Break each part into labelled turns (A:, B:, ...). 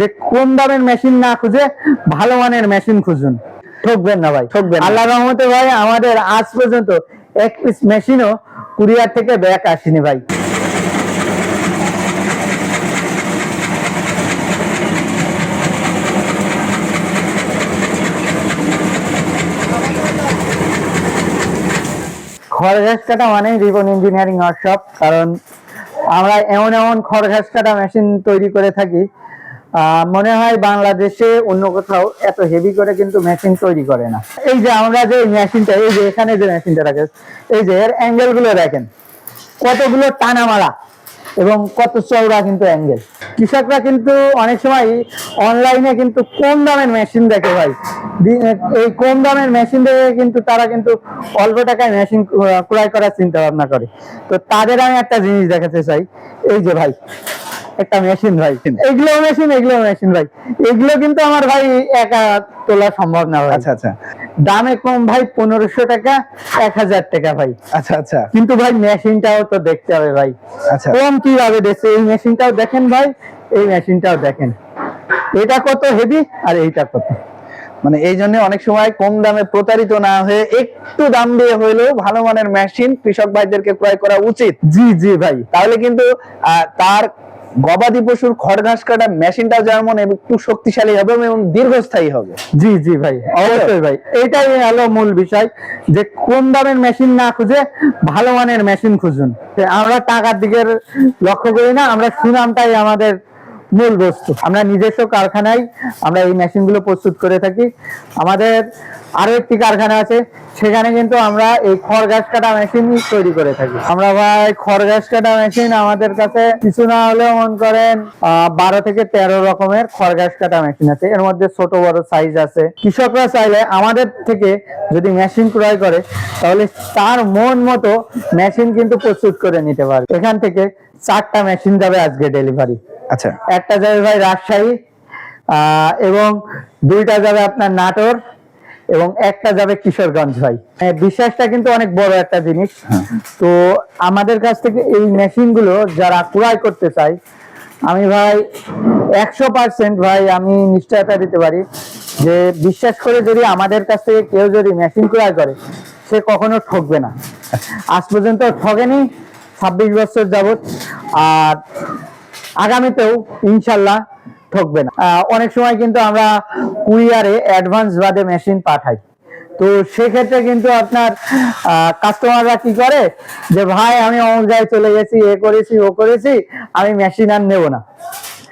A: যে কোন দামের মেশিন না খুঁজে ভালো মানের মেশিন খুঁজুন। ঠকবেন না ভাই।
B: ঠকবেন
A: আল্লাহ রহমতে ভাই আমাদের আজ পর্যন্ত এক পিস মেশিনও কুরিয়ার থেকে ব্যাক আসেনি ভাই। খড় ঘাস কাটা মানে রিবন ইঞ্জিনিয়ারিং ওয়ার্কশপ কারণ আমরা এমন এমন খড় ঘাস কাটা মেশিন তৈরি করে থাকি মনে হয় বাংলাদেশে অন্য কোথাও এত হেভি করে কিন্তু মেশিন তৈরি করে না। এই যে আমরা যে মেশিনটা এই যে এখানে যে মেশিনটা রাখে, এই যে এর অ্যাঙ্গেলগুলো দেখেন। কতগুলো টানা মারা এবং কত চওড়া কিন্তু অ্যাঙ্গেল কৃষকরা কিন্তু অনেক সময় অনলাইনে কিন্তু কম দামের মেশিন দেখে ভাই। এই কম দামের মেশিন দেখে কিন্তু তারা কিন্তু অল্প টাকায় মেশিন ক্রয় করার চিন্তা ভাবনা করে। তো তাদের আমি একটা জিনিস দেখাতে চাই। এই যে ভাই একটা মেশিন ভাই। এগুলো মেশিন এগুলো মেশিন ভাই। এগুলো কিন্তু আমার ভাই একা তোলা সম্ভব না ভাই।
B: আচ্ছা আচ্ছা।
A: দামে কম ভাই পনেরোশো টাকা এক হাজার টাকা ভাই।
B: আচ্ছা আচ্ছা।
A: কিন্তু ভাই মেশিনটাও তো দেখতে হবে ভাই।
B: আচ্ছা।
A: কম কীভাবে দেখছে এই মেশিনটাও দেখেন ভাই এই মেশিনটাও দেখেন। এটা কত হেভি আর এইটা কত?
B: মানে এই জন্য অনেক সময় কম দামে প্রতারিত না হয়ে একটু দাম দিয়ে হইলেও ভালো মানের মেশিন কৃষক ভাইদেরকে ক্রয় করা উচিত।
A: জি জি ভাই।
B: তাহলে কিন্তু তার গবাদি পশুর খড় ঘাস কাটা মেশিনটা যেমন একটু শক্তিশালী হবে এবং দীর্ঘস্থায়ী হবে।
A: জি জি ভাই অবশ্যই ভাই। এটাই হলো মূল বিষয় যে কোন দামের মেশিন না খুঁজে ভালো মানের মেশিন খুঁজুন। আমরা টাকার দিকের লক্ষ্য করি না আমরা সুনামটাই আমাদের মূল বস্তু। আমরা নিজস্ব কারখানায় আমরা এই মেশিনগুলো প্রস্তুত করে থাকি। আমাদের আরও একটি কারখানা আছে, সেখানে কিন্তু আমরা এই খড় ঘাস কাটা মেশিন তৈরি করে থাকি। আমরা ভাই খড় ঘাস কাটা মেশিন আমাদের কাছে কিছু না হলেও মন করেন বারো থেকে তেরো রকমের খড় ঘাস কাটা মেশিন আছে। এর মধ্যে ছোট, বড় সাইজ আছে। কৃষকরা চাইলে আমাদের থেকে যদি মেশিন ক্রয় করে, তাহলে তার মন মতো মেশিন কিন্তু প্রস্তুত করে নিতে পারে। এখান থেকে চারটা মেশিন যাবে আজকে ডেলিভারি।
B: আচ্ছা।
A: একটা যাবে ভাই রাজশাহী এবং দুইটা যাবে আপনার নাটোর এবং একটা যাবে কিশোরগঞ্জ ভাই। হ্যাঁ, বিশ্বাসটা কিন্তু অনেক বড় একটা জিনিস। তো আমাদের কাছ থেকে এই মেশিনগুলো যারা ক্রয় করতে চায় আমি ভাই একশো পার্সেন্ট ভাই আমি নিশ্চয়তা দিতে পারি যে বিশ্বাস করে যদি আমাদের কাছ থেকে কেউ যদি মেশিন ক্রয় করে সে কখনো ঠকবে না। আজ পর্যন্ত ঠকেনি ছাব্বিশ বছর যাবত আর আগামীতেও ইনশাল্লাহ ঠকবে না। অনেক সময় কিন্তু আমরা কুরিয়ারে অ্যাডভান্স বাদে মেশিন পাঠাই। তো সেক্ষেত্রে কিন্তু আপনার কাস্টমাররা কি করে? যে ভাই আমি অমুক জায়গায় চলে গেছি এ করেছি ও করেছি আমি মেশিন আর নেব না।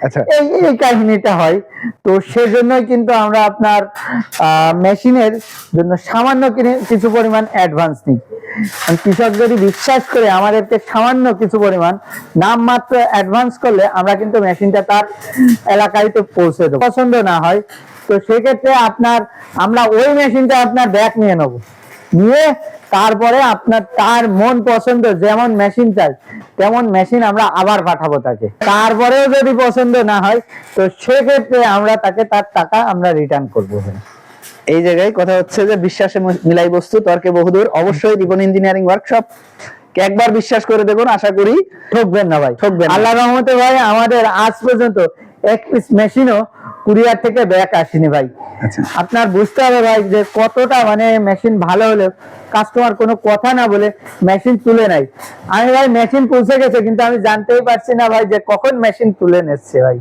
B: আচ্ছা।
A: এই এই কাহিনীটা হয়। তো সেজন্যই কিন্তু আমরা আপনার মেশিনের জন্য সামান্য কিছু পরিমাণ অ্যাডভান্স নিই। কৃষক যদি বিশ্বাস করে আমাদেরকে সামান্য কিছু পরিমাণ নামমাত্র অ্যাডভান্স করলে আমরা কিন্তু মেশিনটা তার এলাকায় তো পৌঁছে দেবো। পছন্দ না হয়, তো সেক্ষেত্রে আপনার, আমরা ওই মেশিনটা আপনার ব্যাক নিয়ে নেব। নিয়ে তারপরে আপনার, তার মন পছন্দ যেমন মেশিন চাই, তেমন মেশিন আমরা আবার পাঠাবো তাকে। তারপরেও যদি পছন্দ না হয়, তো সেক্ষেত্রে আমরা তাকে তার টাকা আমরা রিটার্ন করব।
B: এই জায়গায় কথা হচ্ছে যে বিশ্বাসে মিলাই বস্তু তর্কে বহুদূর। অবশ্যই রিবন ইঞ্জিনিয়ারিং ওয়ার্কশপ একবার বিশ্বাস করে দেখুন আশা করি
A: ঠকবেন না ভাই
B: ঠকবেন।
A: আল্লাহ রহমতে ভাই আমাদের আজ পর্যন্ত এক পিস মেশিনও কুরিয়ার থেকে ব্যাক আসেনি ভাই।
B: আচ্ছা।
A: আপনার বুঝতে হবে ভাই যে কতটা মানে মেশিন ভালো হলে কাস্টমার কোনো কথা না বলে মেশিন তুলে নাই আমি ভাই মেশিন পৌঁছে গেছে কিন্তু আমি জানতেই পারছি না ভাই যে কখন মেশিন তুলে নিচ্ছে ভাই।